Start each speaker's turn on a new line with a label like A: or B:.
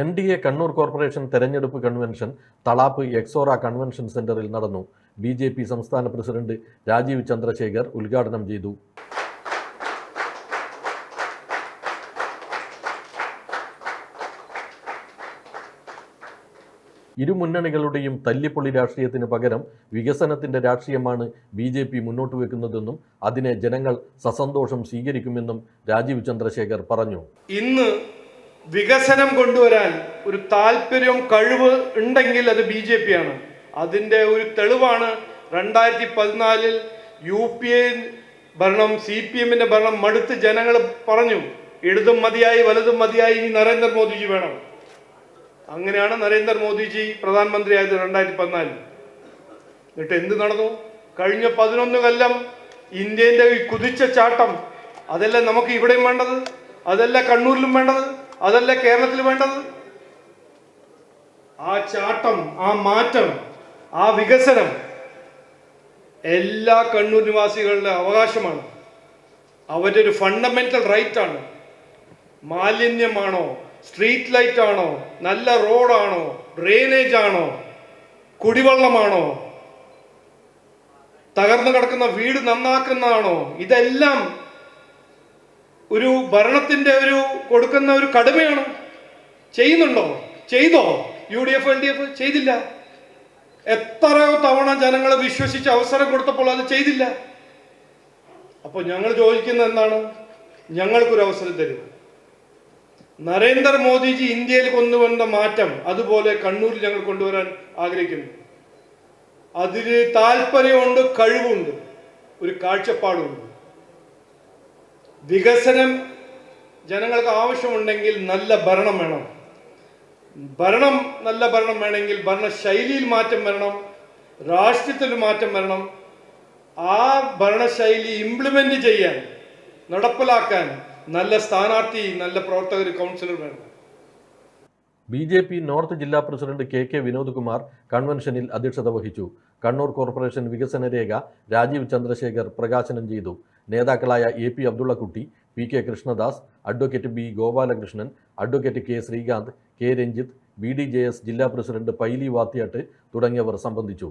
A: N D A Kannur corporation തെരഞ്ഞെടുപ്പ് convention Thalap ixora convention സെന്ററിൽ നടന്നു. ബി ജെ പി സംസ്ഥാന പ്രസിഡന്റ് രാജീവ് ചന്ദ്രശേഖർ ഉദ്ഘാടനം ചെയ്തു. ഇരു മുന്നണികളുടെയും തല്ലിപ്പൊളി രാഷ്ട്രീയത്തിന് പകരം വികസനത്തിന്റെ രാഷ്ട്രീയമാണ് ബി ജെ പി മുന്നോട്ട് വെക്കുന്നതെന്നും അതിനെ ജനങ്ങൾ സസന്തോഷം സ്വീകരിക്കുമെന്നും രാജീവ് ചന്ദ്രശേഖർ പറഞ്ഞു.
B: ഇന്ന് വികസനം കൊണ്ടുവരാൻ ഒരു താല്പര്യം കഴിവ് ഉണ്ടെങ്കിൽ അത് ബി ജെ പി ആണ് അതിന്റെ ഒരു തെളിവാണ് രണ്ടായിരത്തി പതിനാലിൽ യു പി എ ഭരണം സി പി എമ്മിന്റെ ഭരണം മടുത്ത് ജനങ്ങൾ പറഞ്ഞു ഇടതും മതിയായി വലതും മതിയായി ഇനി നരേന്ദ്രമോദിജി വേണം. അങ്ങനെയാണ് നരേന്ദ്രമോദിജി പ്രധാനമന്ത്രിയായത് രണ്ടായിരത്തി പതിനാലിൽ എന്നിട്ട് എന്ത് നടന്നു? കഴിഞ്ഞ പതിനൊന്ന് കൊല്ലം ഇന്ത്യന്റെ ഈ കുതിച്ച ചാട്ടം അതല്ല നമുക്ക് ഇവിടെയും വേണ്ടത്? അതല്ല കണ്ണൂരിലും വേണ്ടത്? അതല്ല കേരളത്തിൽ വേണ്ടത്? ആ ചാട്ടം ആ മാറ്റം ആ വികസനം എല്ലാ കണ്ണൂർ നിവാസികളുടെ അവകാശമാണ്. അവരുടെ ഒരു ഫണ്ടമെന്റൽ റൈറ്റ് ആണ്. മാലിന്യമാണോ? സ്ട്രീറ്റ് ലൈറ്റ് ആണോ? നല്ല റോഡാണോ ഡ്രെയിനേജ് ആണോ? കുടിവെള്ളമാണോ? തകർന്നു കിടക്കുന്ന വീട് നന്നാക്കുന്നതാണോ? ഇതെല്ലാം ഒരു ഭരണത്തിന്റെ ഒരു കൊടുക്കുന്ന ഒരു കടമയാണ്. ചെയ്യുന്നുണ്ടോ? ചെയ്തോ? U D F L D F ചെയ്തില്ല. എത്രയോ തവണ ജനങ്ങളെ വിശ്വസിച്ച് അവസരം കൊടുത്തപ്പോൾ അത് ചെയ്തില്ല. അപ്പോൾ ഞങ്ങൾ ചോദിക്കുന്നത് എന്താണ്? ഞങ്ങൾക്കൊരു അവസരം തരും. നരേന്ദ്രമോദിജി ഇന്ത്യയിൽ കൊണ്ടുവന്ന മാറ്റം അതുപോലെ കണ്ണൂരിൽ ഞങ്ങൾ കൊണ്ടുവരാൻ ആഗ്രഹിക്കുന്നു. അതിൽ താല്പര്യമുണ്ട് കഴിവുണ്ട് ഒരു കാഴ്ചപ്പാടുണ്ട്. വികസനം ജനങ്ങൾക്ക് ആവശ്യമുണ്ടെങ്കിൽ നല്ല ഭരണം വേണം. ഭരണം നല്ല ഭരണം വേണമെങ്കിൽ ഭരണശൈലിയിൽ മാറ്റം വരണം രാഷ്ട്രീയത്തിൽ മാറ്റം വരണം. ആ ഭരണശൈലി ഇംപ്ലിമെന്റ് ചെയ്യാൻ നടപ്പിലാക്കാൻ നല്ല സ്ഥാനാർത്ഥി നല്ല പ്രവർത്തകർ കൗൺസിലർ വേണം.
A: ബി ജെ പി നോർത്ത് ജില്ലാ president K K Vinod Kumar കൺവെൻഷനിൽ അധ്യക്ഷത വഹിച്ചു. കണ്ണൂർ കോർപ്പറേഷൻ വികസന രേഖ രാജീവ് ചന്ദ്രശേഖർ പ്രകാശനം ചെയ്തു. നേതാക്കളായ A P Abdullakutty P K Krishnadas advocate B Gopalakrishnan advocate K Sreekanth K Ranjith B D J S ജില്ലാ പ്രസിഡന്റ് പൈലി വാത്തിയാട്ട് തുടങ്ങിയവർ സംബന്ധിച്ചു.